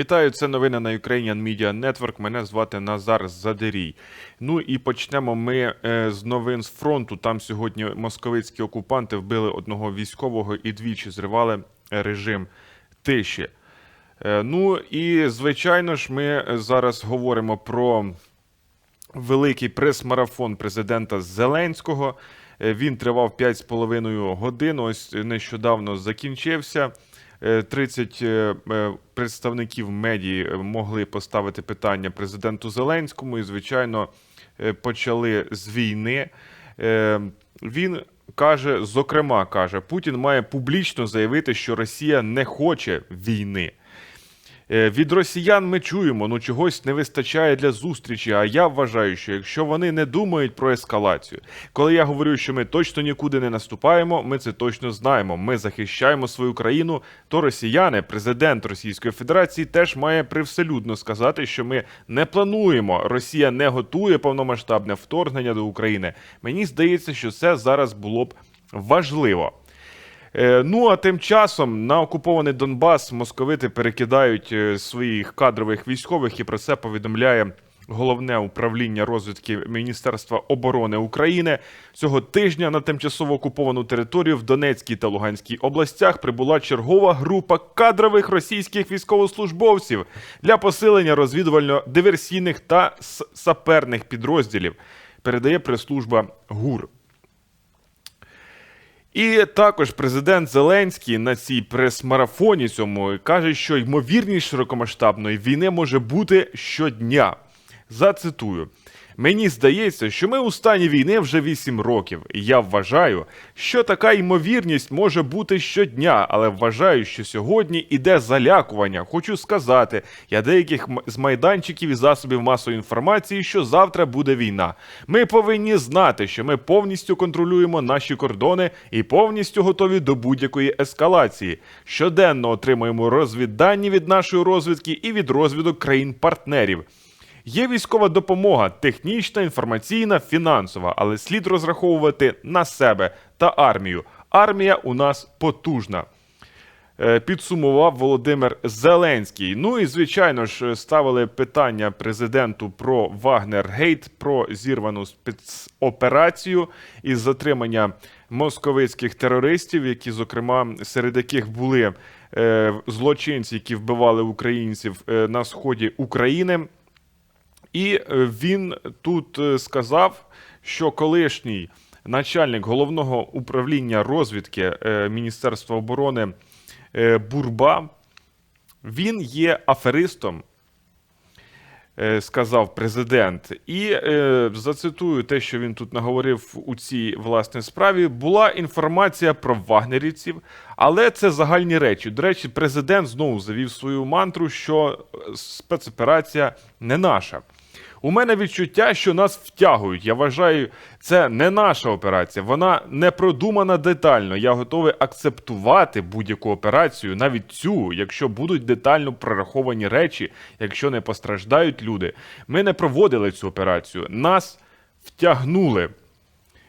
Вітаю, це новини на Ukrainian Media Network. Мене звати Назар Задерій. Ну і почнемо ми е, з новин з фронту. Там сьогодні московицькі окупанти вбили одного військового і двічі зривали режим тиші. Е, ну і звичайно ж, ми зараз говоримо про великий прес-марафон президента Зеленського. Е, Він тривав 5,5 годин. Ось нещодавно закінчився. Е, 30 е, е, представників медії е, могли поставити питання президенту Зеленському, і, звичайно, е, почали з війни. Е, Він каже, зокрема, каже, Путін має публічно заявити, що Росія не хоче війни. Е, Від росіян ми чуємо, ну чогось не вистачає для зустрічі. А я вважаю, що якщо вони не думають про ескалацію, коли я говорю, що ми точно нікуди не наступаємо, ми це точно знаємо. Ми захищаємо свою країну. То росіяни, президент Російської Федерації, теж має привселюдно сказати, що ми не плануємо. Росія не готує повномасштабне вторгнення до України. Мені здається, що це зараз було б важливо. Е, Ну а тим часом на окупований Донбас московити перекидають е, своїх кадрових військових, і про це повідомляє головне управління розвідки Міністерства оборони України. Цього тижня на тимчасово окуповану територію в Донецькій та Луганській областях прибула чергова група кадрових російських військовослужбовців для посилення розвідувально-диверсійних та саперних підрозділів. Передає прес-служба ГУР. І також президент Зеленський на цій прес-марафоні цьому каже, що ймовірність широкомасштабної війни може бути щодня. Зацитую. Мені здається, що ми у стані війни вже 8 років. І я вважаю, що така ймовірність може бути щодня, але вважаю, що сьогодні іде залякування. Хочу сказати, я деяких з майданчиків і засобів масової інформації, що завтра буде війна. Ми повинні знати, що ми повністю контролюємо наші кордони і повністю готові до будь-якої ескалації. Щоденно отримуємо розвіддані від нашої розвідки і від розвідок країн-партнерів. Є військова допомога, технічна, інформаційна, фінансова, але слід розраховувати на себе та армію. Армія у нас потужна. Е, Підсумував Володимир Зеленський. Ну і звичайно ж ставили питання президенту про Вагнер Гейт, про зірвану спецоперацію із затримання московицьких терористів, які, зокрема, серед яких були е, злочинці, які вбивали українців е, на сході України. І е, він тут е, сказав, що колишній начальник головного управління розвідки е, Міністерства оборони Бурба, він є аферистом, сказав президент. І е, зацитую те, що він тут наговорив у цій власне справі. Була інформація про вагнерівців, але це загальні речі. До речі, президент знову завів свою мантру, що спецоперація не наша. У мене відчуття, що нас втягують. Я вважаю, це не наша операція. Вона не продумана детально. Я готовий акцептувати будь-яку операцію, навіть цю, якщо будуть детально прораховані речі, якщо не постраждають люди. Ми не проводили цю операцію. Нас втягнули.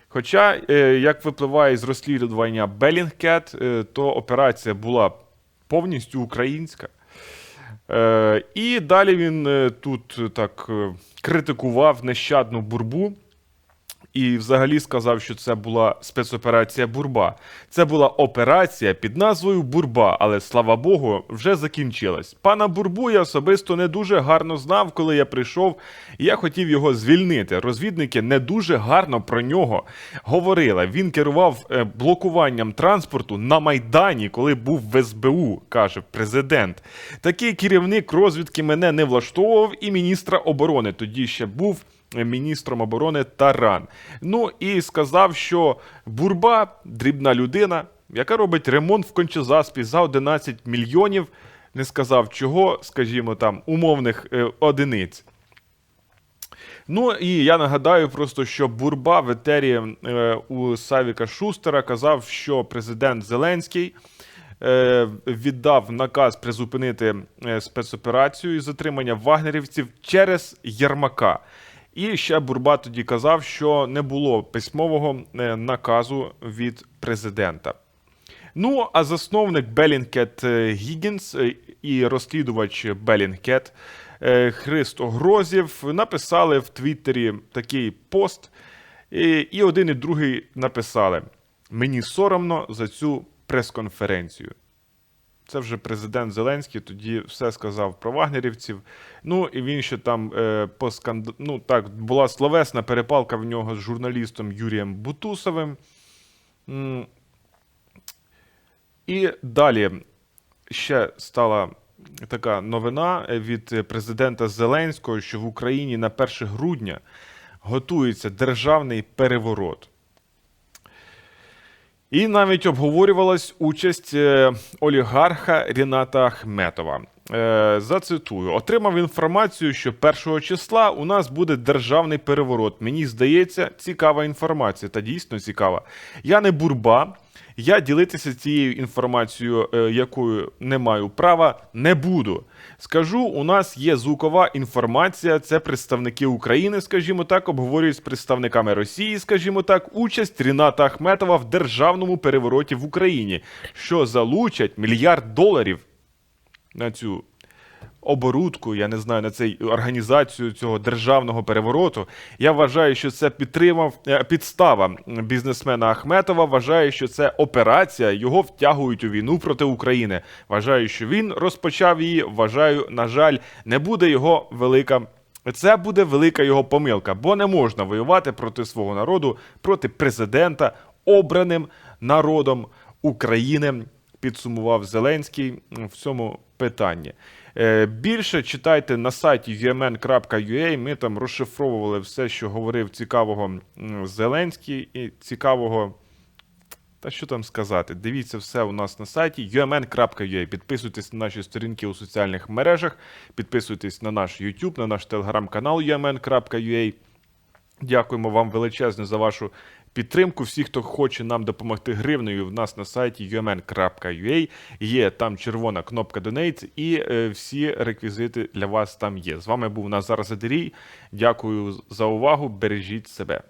Хоча, е, як випливає з розслідування Bellingcat, е, то операція була повністю українська. Е, і далі він е, тут е, так критикував нещадну бурбу. І взагалі сказав, що це була спецоперація Бурба. Це була операція під назвою Бурба, але слава Богу, вже закінчилась. Пана Бурбу я особисто не дуже гарно знав, коли я прийшов, і я хотів його звільнити. Розвідники не дуже гарно про нього говорили. Він керував е, блокуванням транспорту на Майдані, коли був в СБУ, каже президент. Такий керівник розвідки мене не влаштовував, і міністра оборони тоді ще був міністром оборони Таран. Ну і сказав, що Бурба дрібна людина, яка робить ремонт в Кончезаспі за 11 мільйонів. Не сказав чого, скажімо там, умовних е, одиниць. Ну і я нагадаю просто, що Бурба в етері е, у Савіка Шустера казав, що президент Зеленський е, віддав наказ призупинити спецоперацію із затримання вагнерівців через Єрмака. І ще Бурба тоді казав, що не було письмового е, наказу від президента. Ну, а засновник Белінкет Гіггінс, е, і розслідувач Белінгкет е, Христо Грозів написали в Твіттері такий пост. І, і один і другий написали: Мені соромно за цю прес-конференцію. Це вже президент Зеленський тоді все сказав про вагнерівців. Ну і він ще там е, по сканд... ну, так, була словесна перепалка в нього з журналістом Юрієм Бутусовим. І далі ще стала така новина від президента Зеленського, що в Україні на 1 грудня готується державний переворот. І навіть обговорювалась участь е, олігарха Ріната Ахметова. Е, Зацитую: отримав інформацію, що 1 числа у нас буде державний переворот. Мені здається, цікава інформація, та дійсно цікава. Я не бурба. Я ділитися цією інформацією, е, якою не маю права, не буду. Скажу, у нас є звукова інформація. Це представники України, скажімо так, обговорюють з представниками Росії, скажімо так, участь Ріната Ахметова в державному перевороті в Україні, що залучать мільярд доларів на цю оборудку, я не знаю, на цей організацію цього державного перевороту. Я вважаю, що це підтримав е, підстава бізнесмена Ахметова. Вважаю, що це операція. Його втягують у війну проти України. Вважаю, що він розпочав її. Вважаю, на жаль, не буде його велика. Це буде велика його помилка, бо не можна воювати проти свого народу, проти президента, обраним народом України підсумував Зеленський в цьому питанні. Е, Більше читайте на сайті umn.ua, Ми там розшифровували все, що говорив цікавого Зеленський і цікавого. Та що там сказати? Дивіться все у нас на сайті umn.ua. Підписуйтесь на наші сторінки у соціальних мережах, підписуйтесь на наш YouTube, на наш телеграм-канал umn.ua. Дякуємо вам величезне за вашу підтримку. Всі, хто хоче нам допомогти гривнею, в нас на сайті umn.ua є там червона кнопка Donate і е, всі реквізити для вас там є. З вами був Назар Задерій. Дякую за увагу. Бережіть себе.